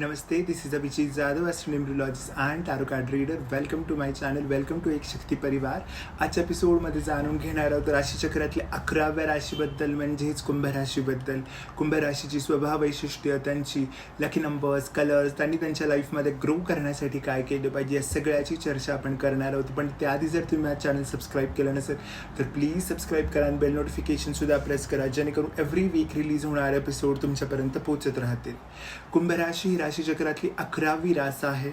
Namaste this is Abhijit Jadhav astronumerologist and tarot card reader welcome to my channel welcome to एक शक्ती परिवार. आजच्या एपिसोडमध्ये जाणून घेणार आहोत राशीचक्रातल्या अकराव्या राशीबद्दल म्हणजेच कुंभ राशीबद्दल. कुंभ राशीची स्वभाव वैशिष्ट्य त्यांची लकी नंबर्स कलर्स त्यांनी त्यांच्या लाईफमध्ये ग्रो करण्यासाठी काय केलं पाहिजे या सगळ्याची चर्चा आपण करणार आहोत. पण त्याआधी जर तुम्ही माझं चॅनल सबस्क्राईब केलं नसेल तर प्लीज सबस्क्राईब करा आणि बेल नोटिफिकेशनसुद्धा प्रेस करा जेणेकरून एव्हरी वीक रिलीज होणारे एपिसोड तुमच्यापर्यंत पोहोचत राहतील. कुंभ राशी ही राशीचक्रातली अकरावी रास आहे.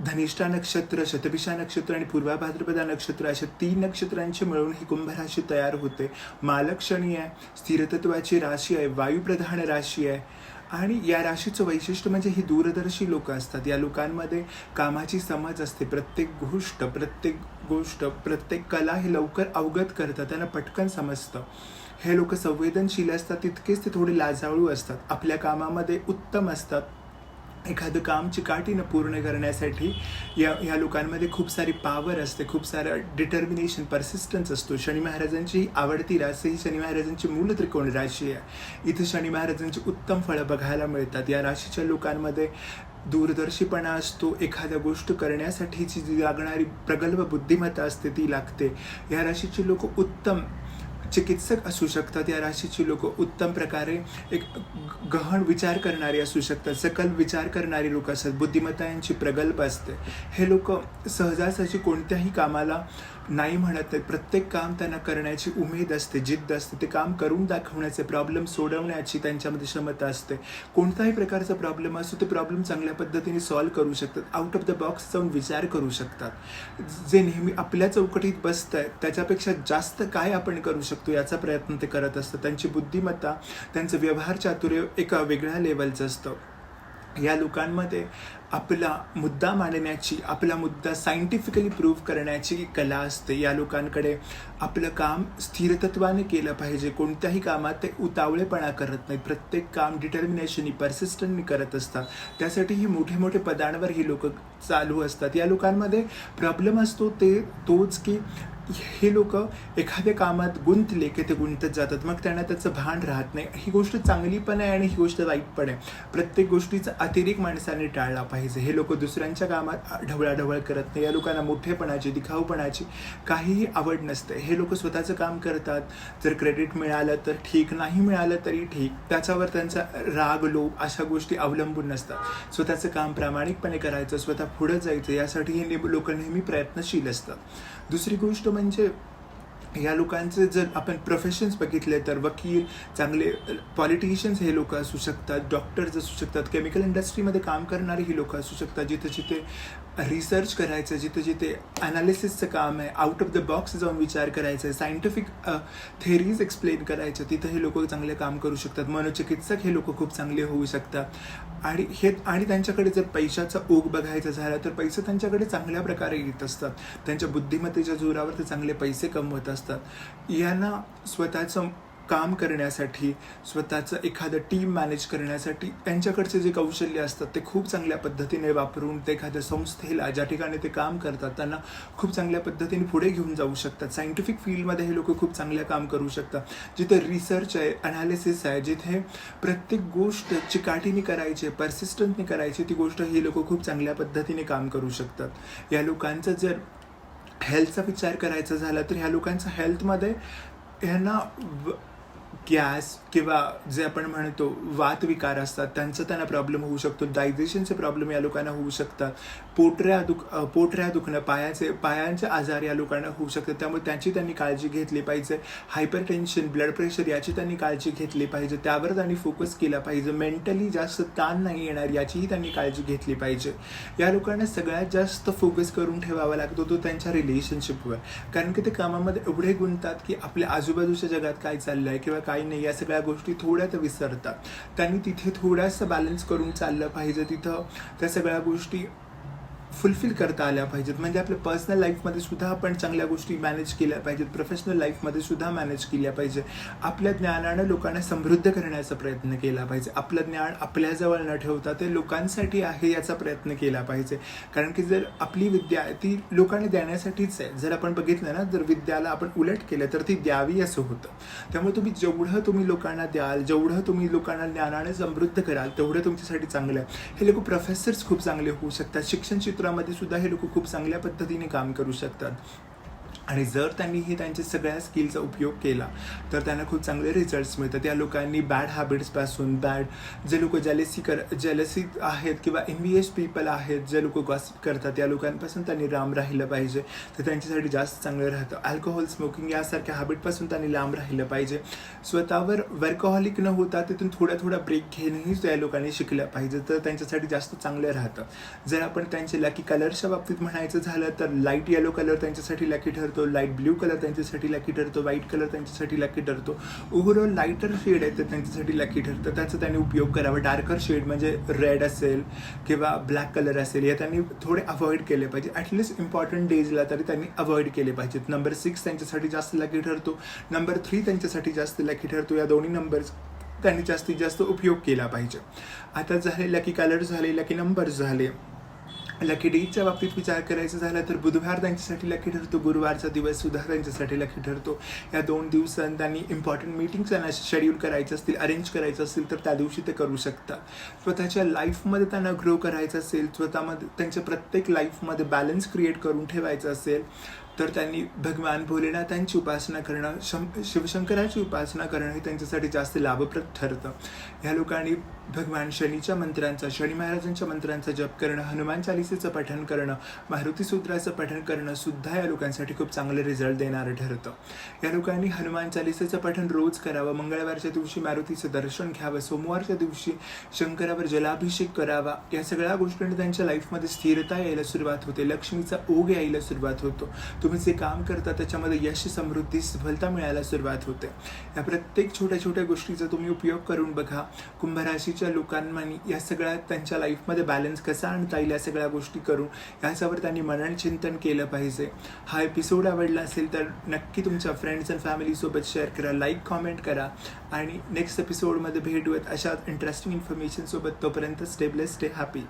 धनिष्ठा नक्षत्र शतभिषा नक्षत्र आणि पूर्वा भाद्रपदा नक्षत्र अशा तीन नक्षत्रांची मिळून ही कुंभ राशी तयार होते. मालक्षणी आहे स्थिरतत्वाची राशी आहे वायुप्रधान राशी आहे. आणि या राशीचं वैशिष्ट्य म्हणजे ही दूरदर्शी लोक असतात. या लोकांमध्ये कामाची समज असते. प्रत्येक गोष्ट प्रत्येक गोष्ट प्रत्येक कला हे लवकर अवगत करतात त्यांना पटकन समजतं. हे लोक संवेदनशील असतात तितकेच ते थोडे लाजाळू असतात. आपल्या कामामध्ये उत्तम असतात. एखादं काम चिकाटीनं पूर्ण करण्यासाठी या या लोकांमध्ये खूप सारी पावर असते खूप सारं डिटर्मिनेशन परसिस्टन्स असतो. शनी महाराजांची ही आवडती राशी ही शनी महाराजांची मूल त्रिकोण राशी आहे. इथं शनी महाराजांची उत्तम फळं बघायला मिळतात. या राशीच्या लोकांमध्ये दूरदर्शीपणा असतो. एखाद्या गोष्ट करण्यासाठीची जी लागणारी प्रगल्भ बुद्धिमत्ता असते ती लागते. या राशीची लोक उत्तम चिकित्सक असू शकतात. या राशीची लोक उत्तम प्रकारे एक गहन विचार करणारी असू शकतात. सकल विचार करणारी लोक असतात. बुद्धिमत्ता यांची प्रगल्भ असते. हे लोक सहजासहजी कोणत्याही कामाला नाही म्हणत नाहीत प्रत्येक काम त्यांना करण्याची उमेद असते जिद्द असते. ते काम करून दाखवण्याचे प्रॉब्लेम सोडवण्याची त्यांच्यामध्ये क्षमता असते. कोणताही प्रकारचा प्रॉब्लेम असतो ते प्रॉब्लेम चांगल्या पद्धतीने सॉल्व्ह करू शकतात. आउट ऑफ द बॉक्स जाऊन विचार करू शकतात. जे नेहमी आपल्या चौकटीत बसत आहे त्याच्यापेक्षा जास्त काय आपण करू शकतो? याचा प्रयत्न ते करत असतं त्यांची बुद्धिमत्ता त्यांचं व्यवहार चातुर्य एका वेगळ्या लेवलचं असतं. या लोकांमध्ये आपला मुद्दा मांडण्याची आपला मुद्दा सायंटिफिकली प्रूव्ह करण्याची कला असते. या लोकांकडे आपलं काम स्थिरतत्वाने केलं पाहिजे. कोणत्याही कामात ते उतावळेपणा करत नाहीत. प्रत्येक काम डिटर्मिनेशननी परसिस्टंटनी करत असतात. त्यासाठी ही मोठे मोठे पदांवर ही लोक चालू असतात. या लोकांमध्ये प्रॉब्लेम असतो ते तोच की हे लोक एखाद्या कामात गुंतले की ते गुंतत जातात. मग त्यांना त्याचं भान राहत नाही. ही गोष्ट चांगली पण आहे आणि ही गोष्ट वाईट पण आहे. प्रत्येक गोष्टीचा अतिरेक माणसाने टाळला पाहिजे. हे लोक दुसऱ्यांच्या कामात ढवळाढवळ करत नाही. या लोकांना मोठेपणाची दिखाऊपणाची काहीही आवड नसते. हे लोक स्वतःचं काम करतात. जर क्रेडिट मिळालं तर ठीक. नाही मिळालं तरी ठीक. त्याच्यावर त्यांचा राग लोभ अशा गोष्टी अवलंबून नसतात. स्वतःचं काम प्रामाणिकपणे करायचं स्वतः पुढं जायचं यासाठी हे लोक नेहमी प्रयत्नशील असतात. दुसरी गोष्ट म्हणजे म्हणजे या लोकांचे जर आपण प्रोफेशन्स बघितले तर वकील चांगले पॉलिटिशियन्स हे लोक असू शकतात डॉक्टर्स असू शकतात केमिकल इंडस्ट्रीमध्ये काम करणारी ही लोक असू शकतात जिथे जिथे रिसर्च करायचं जिथे जिथे ॲनालिसिसचं काम आहे आउट ऑफ द बॉक्स जाऊन विचार करायचं आहे सायंटिफिक थेरीज एक्सप्लेन करायचं तिथं हे लोक चांगले काम करू शकतात मनोचिकित्सक हे लोक खूप चांगले होऊ शकतात. आणि हे आणि त्यांच्याकडे जर पैशाचा ओघ बघायचा झाला तर पैसे त्यांच्याकडे चांगल्या प्रकारे येत असतात. त्यांच्या बुद्धिमत्तेच्या जोरावर ते चांगले पैसे कमवत असतात. यांना स्वतःचं काम करण्यासाठी स्वतःचं एखादं टीम मॅनेज करण्यासाठी त्यांच्याकडचे जे कौशल्य असतात ते खूप चांगल्या पद्धतीने वापरून ते एखाद्या संस्थेला ज्या ठिकाणी ते काम करतात त्यांना खूप चांगल्या पद्धतीने पुढे घेऊन जाऊ शकतात. सायंटिफिक फील्डमध्ये हे लोक खूप चांगलं काम करू शकतात. जिथे रिसर्च आहे अनालिसिस आहे जिथे प्रत्येक गोष्ट चिकाटीने करायची आहे परसिस्टंटने करायची ती गोष्ट ही लोक खूप चांगल्या पद्धतीने काम करू शकतात. या लोकांचं जर हेल्थचा विचार करायचा झाला तर ह्या लोकांचा हेल्थमध्ये ह्यांना गॅस किंवा जे आपण म्हणतो वात विकार असतात त्यांचा त्यांना प्रॉब्लेम होऊ शकतो. डायजेशनचे प्रॉब्लेम या लोकांना होऊ शकतात. पोटऱ्या दुख पोटऱ्या दुखणं पायाचे पायांचे आजार या लोकांना होऊ शकतात. त्यामुळे त्याची त्यांनी काळजी घेतली पाहिजे. हायपर टेन्शन ब्लड प्रेशर याची त्यांनी काळजी घेतली पाहिजे. त्यावर त्यांनी फोकस केला पाहिजे. मेंटली जास्त ताण नाही येणार याचीही त्यांनी काळजी घेतली पाहिजे. या लोकांना सगळ्यात जास्त फोकस करून ठेवावा लागतो तो त्यांच्या रिलेशनशिपवर कारण की ते कामामध्ये एवढे गुंततात की आपल्या आजूबाजूच्या जगात काय चाललं आहे किंवा काय नाही या सगळ्या गोष्टी थोड्या तर विसरतात. त्यांनी तिथे थोडासा बॅलन्स करून चाललं पाहिजे तिथं. त्या सगळ्या गोष्टी फुलफिल करता आल्या पाहिजेत. म्हणजे आपल्या पर्सनल लाईफमध्ये सुद्धा आपण चांगल्या गोष्टी मॅनेज केल्या पाहिजेत. प्रोफेशनल लाईफमध्ये सुद्धा मॅनेज केल्या पाहिजे आपल्या ज्ञानानं लोकांना समृद्ध करण्याचा प्रयत्न केला पाहिजे. आपलं ज्ञान आपल्याजवळ न ठेवता ते लोकांसाठी आहे याचा प्रयत्न केला पाहिजे. कारण की जर आपली विद्या ती लोकांना देण्यासाठीच आहे. जर आपण बघितलं ना जर विद्याला आपण उलट केलं तर ती द्यावी असं होतं. त्यामुळे तुम्ही जेवढं तुम्ही लोकांना द्याल जेवढं तुम्ही लोकांना ज्ञानाने समृद्ध कराल तेवढं तुमच्यासाठी चांगलं आहे. हे लोक प्रोफेसर्स खूप चांगले होऊ शकतात. शिक्षण क्षेत्रामध्ये सुद्धा हे लोक खूप चांगल्या पद्धतीने काम करू शकतात. आणि जर त्यांनी हे त्यांच्या सगळ्या स्किलचा उपयोग केला तर त्यांना खूप चांगले रिझल्ट्स मिळतात. त्या लोकांनी बॅड हॅबिट्सपासून बॅड जे लोक जेलसी कर जॅलसी आहेत किंवा एस पीपल आहेत जे लोक गॉसिप करतात त्या लोकांपासून त्यांनी लांब राहिलं पाहिजे. तर त्यांच्यासाठी जास्त चांगलं राहतं. अल्कोहोल स्मोकिंग यासारख्या हॅबिटपासून त्यांनी लांब राहिलं पाहिजे. स्वतःवर वर्कहॉलिक न होता तिथून थोड्या थोडा ब्रेक घेणंही त्या लोकांनी शिकलं पाहिजे. तर त्यांच्यासाठी जास्त चांगलं राहतं. जर आपण त्यांचे लकी कलरच्या बाबतीत म्हणायचं झालं तर लाइट येलो कलर त्यांच्यासाठी लकी ठरतो. लाइट ब्ल्यू कलर त्यांच्यासाठी लकी ठरतो व्हाईट कलर त्यांच्यासाठी लकी ठरतो. ओव्हरऑल लाईटर शेड आहे तर त्यांच्यासाठी लकी ठरतं त्याचा त्यांनी उपयोग करावा. डार्कर शेड म्हणजे रेड असेल किंवा ब्लॅक कलर असेल या त्यांनी थोडे अवॉइड केले पाहिजे ॲटलिस्ट इम्पॉर्टंट डेजला तरी त्यांनी अवॉइड केले पाहिजेत. नंबर सिक्स त्यांच्यासाठी जास्त लकी ठरतो. नंबर थ्री त्यांच्यासाठी जास्त लकी ठरतो. या दोन्ही नंबर्स त्यांनी जास्तीत जास्त उपयोग केला पाहिजे. आता झाले लकी कलर झाले लकी नंबर्स झाले. लकी डेजच्या बाबतीत विचार करायचा झाला तर बुधवार त्यांच्यासाठी लकी ठरतो गुरुवारचा दिवस सुद्धा त्यांच्यासाठी लकी ठरतो. या दोन दिवसांत त्यांनी इम्पॉर्टंट मीटिंग्स त्यांना शेड्यूल करायचं असतील अरेंज करायचं असेल तर त्या दिवशी ते करू शकतात. स्वतःच्या लाईफमध्ये त्यांना ग्रो करायचं असेल स्वतःमध्ये त्यांच्या प्रत्येक लाईफमध्ये बॅलन्स क्रिएट करून ठेवायचं असेल तर त्यांनी भगवान भोलेनाथांची उपासना करणं शं शिवशंकराची उपासना करणं हे त्यांच्यासाठी जास्त लाभप्रद ठरतं. ह्या लोकांनी भगवान शनीच्या मंत्रांचा शनी महाराजांच्या मंत्रांचा जप करणं हनुमान चालिसेचं पठण करणं मारुती सूत्राचं पठण करणं सुद्धा या लोकांसाठी खूप चांगले रिझल्ट देणारं ठरतं. या लोकांनी हनुमान चालिसेचं पठण रोज करावं मंगळवारच्या दिवशी मारुतीचं दर्शन घ्यावं सोमवारच्या दिवशी शंकरावर जलाभिषेक करावा या सगळ्या गोष्टींनी त्यांच्या लाईफमध्ये स्थिरता यायला सुरुवात होते. लक्ष्मीचा ओघ यायला सुरुवात होतो. तुम्ही जे काम करता त्याच्यामध्ये यश समृद्धी सफलता मिळायला सुरुवात होते. या प्रत्येक छोट्या छोट्या गोष्टीचा तुम्ही उपयोग करून बघा. कुंभराशीच्या लोकांनी या सगळ्या त्यांच्या लाईफमध्ये बॅलन्स कसा आणता येईल या सगळ्या गोष्टी करून याच्यावर त्यांनी मनन चिंतन केलं पाहिजे. हा एपिसोड आवडला असेल तर नक्की तुमच्या फ्रेंड्स अँड फॅमिलीसोबत शेअर करा लाईक कॉमेंट करा आणि नेक्स्ट एपिसोडमध्ये भेटूयात अशा इंटरेस्टिंग इन्फॉर्मेशनसोबत तोपर्यंत स्टेबलेस स्टे हॅपी